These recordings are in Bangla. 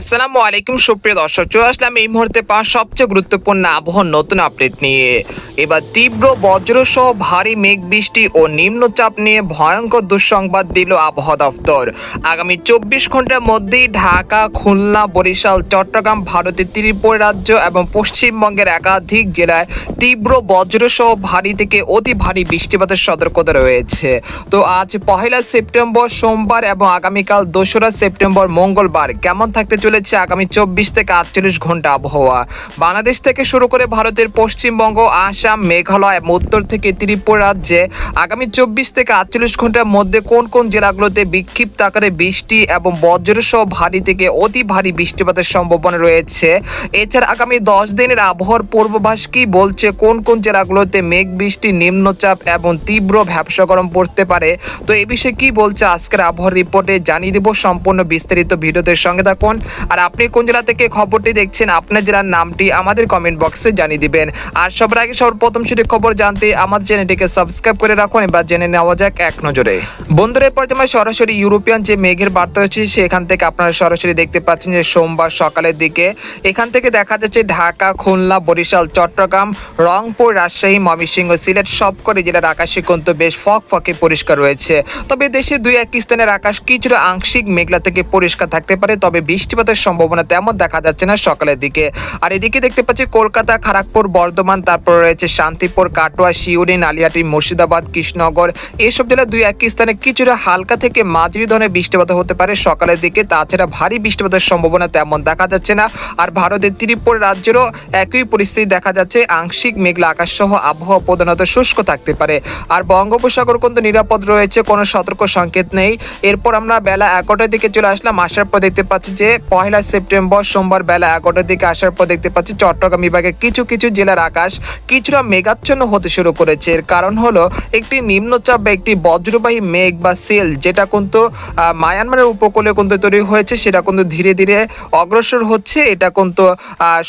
আসসালামু আলাইকুম, সুপ্রিয় দর্শক। চলে আসলাম এই মুহূর্তে পাওয়া সবচেয়ে গুরুত্বপূর্ণ আবহাওয়ার নতুন আপডেট নিয়ে। এবার তীব্র বজ্রসহ ভারী মেঘ, বৃষ্টি ও নিম্নচাপ নিয়ে ভয়ঙ্কর দুঃসংবাদ দিল আবহাওয়া দপ্তর। আগামী চব্বিশ ঘণ্টার মধ্যেই ঢাকা, খুলনা, বরিশাল, চট্টগ্রাম ভারতের ত্রিপুরা রাজ্য এবং পশ্চিমবঙ্গের একাধিক জেলায় তীব্র বজ্রসহ ভারী থেকে অতি ভারী বৃষ্টিপাতের সতর্কতা রয়েছে। তো আজ পহেলা সেপ্টেম্বর সোমবার এবং আগামীকাল দোসরা সেপ্টেম্বর মঙ্গলবার কেমন থাকতে চলেছে আগামী চব্বিশ থেকে আটচল্লিশ ঘণ্টা আবহাওয়া। বাংলাদেশ থেকে শুরু করে ভারতের পশ্চিমবঙ্গ, আসাম, মেঘালয়, এবং উত্তর থেকে ত্রিপুরা রাজ্যে আগামী চব্বিশ থেকে আটচল্লিশ ঘণ্টার মধ্যে কোন কোন জেলাগুলোতে বিক্ষিপ্ত আকারে বৃষ্টি এবং বজ্রসহ ভারী থেকে অতি ভারী বৃষ্টিপাতের সম্ভাবনা রয়েছে? এছাড়া আগামী দশ দিনের আবহাওয়ার পূর্বাভাস কি? বলছে কোন কোন জেলাগুলোতে মেঘ, বৃষ্টি, নিম্নচাপ এবং তীব্র ভ্যাবসা গরম পড়তে পারে? তো এ বিষয়ে কি বলছে আজকের আবহাওয়ার রিপোর্টে জানিয়ে দেব। সম্পূর্ণ বিস্তারিত ভিডিওদের সঙ্গে থাকুন। আর আপনি কোন জেলা থেকে খবরটি দেখছেন, আপনার জেলার নামটি আমাদের কমেন্ট বক্সে জানিয়ে দিবেন। আর সবার আগে সবার প্রথম সঠিক খবর জানতে আমাদের চ্যানেলটিকে সাবস্ক্রাইব করে রাখুন, এবার জেনে নেওয়া যাক এক নজরে। বন্ধুরা, এরপর যেমন সরাসরি ইউরোপিয়ান যে মেঘের বার্তা হচ্ছে সেখান থেকে আপনারা সরাসরি দেখতে পাচ্ছেন যে সোমবার সকালের দিকে এখান থেকে দেখা যাচ্ছে ঢাকা, খুলনা, বরিশাল, চট্টগ্রাম, রংপুর, রাজশাহী, ময়মনসিংহ, সিলেট, সবকটি জেলার আকাশে কিন্তু বেশ ফক ফকে পরিষ্কার রয়েছে। তবে দেশে দুই এক স্থানের আকাশ কিছুটা আংশিক মেঘলা থেকে পরিষ্কার থাকতে পারে, তবে বৃষ্টিপাতের সম্ভাবনা তেমন দেখা যাচ্ছে না সকালের দিকে। আর এদিকে দেখতে পাচ্ছি কলকাতা খড়গপুর বর্ধমান, তারপর রয়েছে শান্তিপুর, কাটোয়া শিউরি নালিয়াটি, মুর্শিদাবাদ, কৃষ্ণনগর। এইসব জেলার দুই একই স্থানে কিছুটা হালকা থেকে মাঝারি ধরনের বৃষ্টিপাত হতে পারে সকালের দিকে। তাছাড়া ভারী বৃষ্টিপাতের সম্ভাবনা তেমন দেখা যাচ্ছে না। আর ভারতের ত্রিপুর রাজ্যেরও একই পরিস্থিতি দেখা যাচ্ছে। আংশিক মেঘলা আকাশ সহ আবহাওয়া প্রধানত শুষ্ক থাকতে পারে। আর বঙ্গোপসাগর কিন্তু নিরাপদ রয়েছে, কোনো সতর্ক সংকেত নেই। এরপর আমরা বেলা এগারোটার দিকে চলে আসলাম। আসার পর দেখতে পাচ্ছি যে পয়লা সেপ্টেম্বর সোমবার বেলা এগারোটার দিকে আসার পর দেখতে পাচ্ছি চট্টগ্রাম বিভাগের কিছু কিছু জেলার আকাশ কিছুটা মেঘাচ্ছন্ন হতে শুরু করেছে। এর কারণ হলো একটি নিম্নচাপ বা একটি বজ্রবাহী মেঘ বা সেল যেটা কিন্তু মায়ানমারের উপকূলে কিন্তু তৈরি হয়েছে, সেটা কিন্তু ধীরে ধীরে অগ্রসর হচ্ছে। এটা কিন্তু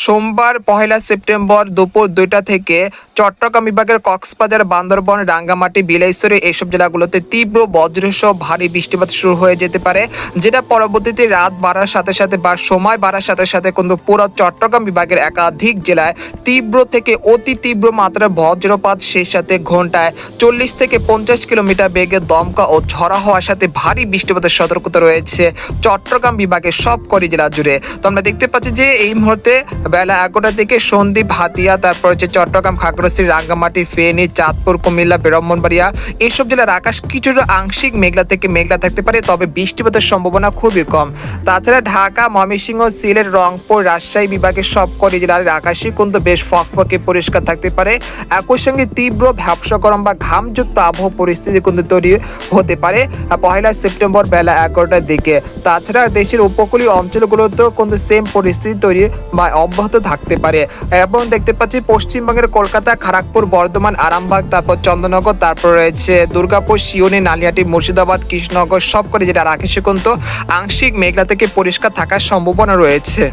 সোমবার পহেলা সেপ্টেম্বর দুপুর দুইটা থেকে চট্টগ্রাম বিভাগের কক্সবাজার, বান্দরবন, রাঙ্গামাটি বিলাইছড়ি এইসব জেলাগুলোতে তীব্র বজ্রসহ ভারী বৃষ্টিপাত শুরু হয়ে যেতে পারে, যেটা পরবর্তীতে রাত বাড়ার সাথে সাথে বা সময় বাড়ার সাথে সাথে কিন্তু পুরো চট্টগ্রাম বিভাগের একাধিক জেলায় তীব্র থেকে অতি তীব্র মাত্রার বজ্রপাত সেই সাথে ঘন্টায় চল্লিশ থেকে পঞ্চাশ কিলোমিটার বেগে দমকা ও ঝড়া হওয়ার সাথে ভারী বৃষ্টিপাতের সতর্কতা রয়েছে চট্টগ্রাম বিভাগের সব কটি জেলা জুড়ে। তো আমরা দেখতে পাচ্ছি যে এই মুহূর্তে বেলা এগারোটা থেকে সন্দ্বীপ, হাতিয়া, তারপর হচ্ছে চট্টগ্রাম, খাগড়াছড়ি, রাঙ্গামাটি, ফেনী, চাঁদপুর, কুমিল্লা, ব্রাহ্মণবাড়িয়া এইসব জেলার আকাশ কিছুটা আংশিক মেঘলা থেকে মেঘলা থাকতে পারে, তবে বৃষ্টিপাতের সম্ভাবনা খুবই কম। তাছাড়া ঢাকা ময়মনসিংহ সিলেট, রংপুর, রাজশাহী বিভাগের সব কটি জেলার আকাশই কিন্তু বেশ ফকফকে পরিষ্কার থাকতে পারে। একই সঙ্গে তীব্র ভ্যাবসা গরম বা ঘামযুক্ত আবহাওয়া পরিস্থিতি কিন্তু তৈরি হতে পারে। পহেলা সেপ্টেম্বর বেলা এগারোটার দিকে। তাছাড়া দেশের উপকূলীয় অঞ্চলগুলোতেও কিন্তু সেম পরিস্থিতি তৈরি বা অব্যাহত থাকতে পারে। এবং দেখতে পাচ্ছি পশ্চিমবঙ্গের কলকাতা খড়গপুর বর্ধমান, আরামবাগ, তারপর চন্দ্রনগর, তারপর রয়েছে দুর্গাপুর শিওনি নালিয়াটি, মুর্শিদাবাদ, কৃষ্ণনগর, সব করে যেটা আকাশে কিন্তু আংশিক মেঘলা থেকে পরিষ্কার থাকার সম্ভাবনা রয়েছে।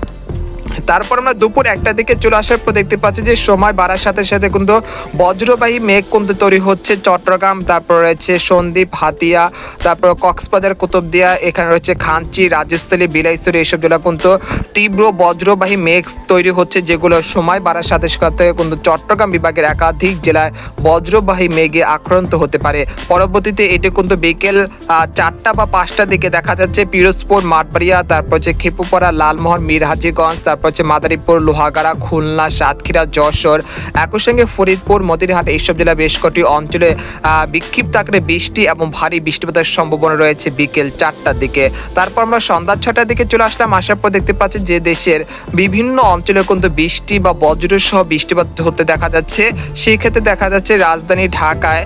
তারপর আমরা দুপুর একটা দিকে চলে আসার পর দেখতে পাচ্ছি যে সময় বাড়ার সাথে সাথে কিন্তু বজ্রবাহী মেঘ কিন্তু তৈরি হচ্ছে। চট্টগ্রাম, তারপর রয়েছে সন্দ্বীপ, হাতিয়া, তারপর কক্সবাজার, কুতুবদিয়া, এখানে রয়েছে খাঞ্চি রাজস্থলী বিলাইশ্বরী এইসব জেলা কিন্তু তীব্র বজ্রবাহী মেঘ তৈরি হচ্ছে, যেগুলো সময় বাড়ার সাথে সাথে কিন্তু চট্টগ্রাম বিভাগের একাধিক জেলায় বজ্রবাহী মেঘে আক্রান্ত হতে পারে। পরবর্তীতে এটি কিন্তু বিকেল চারটা বা পাঁচটার দিকে দেখা যাচ্ছে। পিরোজপুর, মাঠবাড়িয়া, তারপর হচ্ছে খেপুপাড়া, লালমোহন, মিরহাজিগঞ্জ, তারপর হচ্ছে মাদারীপুর, লোহাগাড়া, খুলনা, সাতক্ষীরা, যশোর। একই সঙ্গে ফরিদপুর, মতিরহাট এইসব জেলা বেশ কটি অঞ্চলে বিক্ষিপ্ত আকারে বৃষ্টি এবং ভারী বৃষ্টিপাতের সম্ভাবনা রয়েছে বিকেল চারটার দিকে। তারপর আমরা সন্ধ্যা ছটার দিকে চলে আসলাম। আসার পর দেখতে পাচ্ছি যে দেশের বিভিন্ন অঞ্চলে কিন্তু বৃষ্টি বা বজ্র সহ বৃষ্টিপাত হতে দেখা যাচ্ছে। সেই ক্ষেত্রে দেখা যাচ্ছে রাজধানী ঢাকায়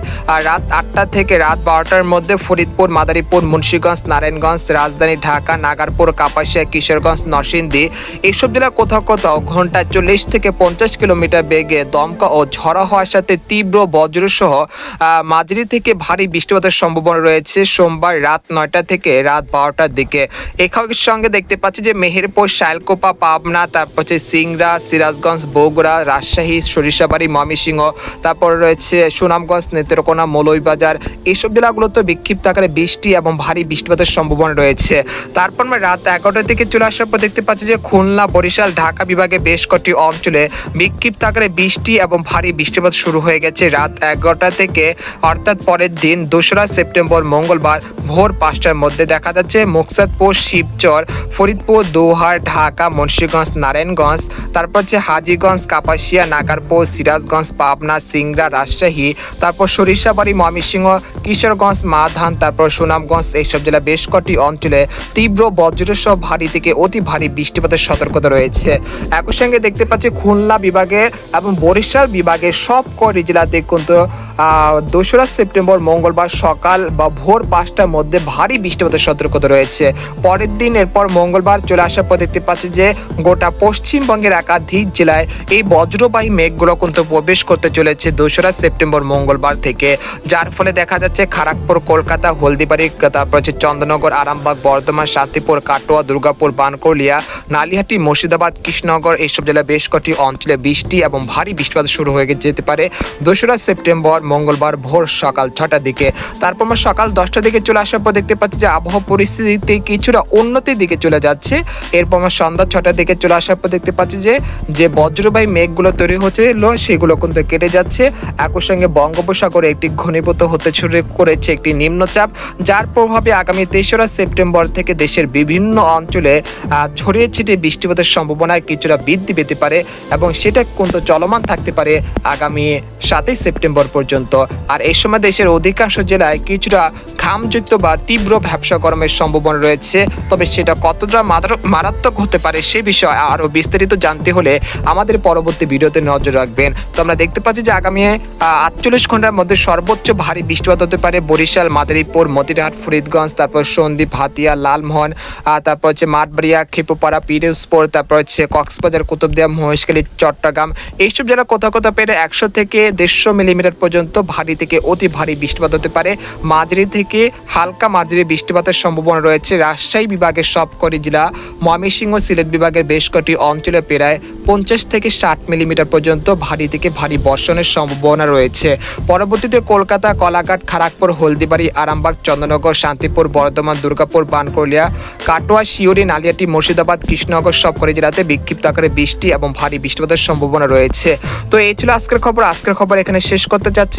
রাত আটটা থেকে রাত বারোটার মধ্যে ফরিদপুর, মাদারীপুর, মুন্সীগঞ্জ, নারায়ণগঞ্জ, রাজধানী ঢাকা, নাগারপুর, কাপাসিয়া, কিশোরগঞ্জ, নরসিংদী এইসব জেলা কোথাও কোথাও ঘন্টায় চল্লিশ থেকে পঞ্চাশ কিলোমিটার বেগে দমকা ও ঝড়া হওয়ার সাথে তীব্র বজ্রসহ মাঝারি থেকে ভারী বৃষ্টিপাতের সম্ভাবনা রয়েছে সোমবার রাত নয়টা থেকে রাত বারোটার দিকে। একই সঙ্গে দেখতে পাচ্ছি যে মেহেরপুর, শালকোপা, পাবনা, তারপর হচ্ছে সিংড়া, সিরাজগঞ্জ, বগুড়া, রাজশাহী, সরিষাবাড়ি, ময়মনসিংহ, তারপর রয়েছে সুনামগঞ্জ, নেত্রকোনা, মৌলভীবাজার। এইসব জেলাগুলোতে বিক্ষিপ্ত আকারে বৃষ্টি এবং ভারী বৃষ্টিপাতের সম্ভাবনা রয়েছে। তারপর আমরা রাত এগারোটার দিকে চলে আসার পর দেখতে পাচ্ছি যে খুলনা, বরিশাল ঢাকা বিভাগে বেশ কটি অঞ্চলে বিক্ষিপ্ত আকারে বৃষ্টি এবং ভারী বৃষ্টিপাত শুরু হয়ে গেছে রাত এগারোটা থেকে। অর্থাৎ পরের দিন দোসরা সেপ্টেম্বর, মঙ্গলবার ভোর পাঁচটার মধ্যে দেখা যাচ্ছে মুকসাদপুর, শিবচর, ফরিদপুর, দোহার, ঢাকা, মুন্সীগঞ্জ, নারায়ণগঞ্জ, তারপর হচ্ছে হাজিগঞ্জ, কাপাসিয়া, নাগারপুর, সিরাজগঞ্জ, পাবনা, সিংড়া, রাজশাহী, তারপর সরিষাবাড়ি, ময়মনসিংহ, কিশোরগঞ্জ মাধান তারপর সুনামগঞ্জ এইসব জেলা বেশ কটি অঞ্চলে তীব্র বজ্রসহ ভারী থেকে অতি ভারী বৃষ্টিপাতের সতর্কতা রয়েছে। একই সঙ্গে দেখতে পাচ্ছি খুলনা বিভাগে এবং বরিশাল বিভাগের সব কটি জেলাতে কিন্তু দোসরা সেপ্টেম্বর মঙ্গলবার সকাল বা ভোর পাঁচটার মধ্যে ভারী বৃষ্টিপাতের সতর্কতা রয়েছে। পরের দিন এরপর মঙ্গলবার চলে আসার পর দেখতে পাচ্ছি যে গোটা পশ্চিমবঙ্গের একাধিক জেলায় এই বজ্রবাহী মেঘগুলো কিন্তু প্রবেশ করতে চলেছে দোসরা সেপ্টেম্বর মঙ্গলবার থেকে। যার ফলে দেখা যাচ্ছে খড়গপুর কলকাতা, হলদিবাড়ি, তারপর হচ্ছে চন্দ্রনগর, আরামবাগ, বর্ধমান, শান্তিপুর, কাটোয়া, দুর্গাপুর, বানকলিয়া, নালিহাটি, মুর্শিদাবাদ, কৃষ্ণনগর এইসব জেলায় বেশ কটি অঞ্চলে বৃষ্টি এবং ভারী বৃষ্টিপাত শুরু হয়ে যেতে পারে। দোসরা সেপ্টেম্বর মঙ্গলবার ভোর সকাল ছটার দিকে। তারপর আমরা সকাল দশটার দিকে চলে আসার পর দেখতে পাচ্ছি যে আবহাওয়া পরিস্থিতিতে কিছুটা উন্নতির দিকে চলে যাচ্ছে। এরপর আমরা সন্ধ্যা ছটার দিকে চলে আসার পর দেখতে পাচ্ছি যে যে বজ্রবাহী মেঘগুলো তৈরি হচ্ছিল সেগুলো কিন্তু কেটে যাচ্ছে। একই সঙ্গে বঙ্গোপসাগরে একটি ঘনীভূত হতে শুরু করেছে একটি নিম্নচাপ, যার প্রভাবে আগামী তেসরা সেপ্টেম্বর থেকে দেশের বিভিন্ন অঞ্চলে ছড়িয়ে ছিটিয়ে বৃষ্টিপাতের সম্ভাবনা কিছুটা বৃদ্ধি পেতে পারে এবং সেটা কিন্তু চলমান থাকতে পারে আগামী সাতই সেপ্টেম্বর পর্যন্ত। আর এই সময় দেশের অধিকাংশ জেলায় কিছুটা ঘামযুক্ত বা তীব্র ব্যবসা গরমের সম্ভাবনা রয়েছে। তবে সেটা কতটা মারাত্মক- হতে পারে সে বিষয়ে আরও বিস্তারিত জানতে হলে আমাদের পরবর্তী ভিডিওতে নজর রাখবেন। তো আমরা দেখতে পাচ্ছি যে আগামী আটচল্লিশ ঘণ্টার মধ্যে সর্বোচ্চ ভারী বৃষ্টিপাত হতে পারে বরিশাল, মাদারীপুর, মতিরহাট, ফরিদগঞ্জ, তারপর সন্দ্বীপ, হাতিয়া, লালমোহন তারপর হচ্ছে মাঠবাড়িয়া, খেপুপাড়া, পিরোজপুর, তারপর হচ্ছে কক্সবাজার, কুতুবদিয়া, মহেশখালী, চট্টগ্রাম। এইসব জেলা কোথাও কোথাও পেরে একশো থেকে দেড়শো মিলিমিটার পর্যন্ত ভারী থেকে অতি ভারী বৃষ্টিপাত হতে পারে। মাঝারি থেকে হালকা মাঝারি বৃষ্টিপাতের সম্ভাবনা রয়েছে। রাজশাহী বিভাগের সবকটি জেলা, ময়মনসিংহ সিলেট বিভাগের বেশ কটি অঞ্চলে প্রায় পঞ্চাশ থেকে ষাট মিলিমিটার পর্যন্ত ভারী থেকে ভারী বর্ষণের সম্ভাবনা রয়েছে। পরবর্তীতে কলকাতা, কলাঘাট খড়গপুর হলদিবাড়ি, আরামবাগ, চন্দ্রনগর, শান্তিপুর, বর্ধমান, দুর্গাপুর, বানকলিয়া, কাটোয়া শিউরি নালিয়াটি, মুর্শিদাবাদ, কৃষ্ণনগর সবকটি জেলাতে বিক্ষিপ্ত আকারে বৃষ্টি এবং ভারী বৃষ্টিপাতের সম্ভাবনা রয়েছে। তো এই ছিল আজকের খবর। আজকের খবর এখানে শেষ করতে চাচ্ছি।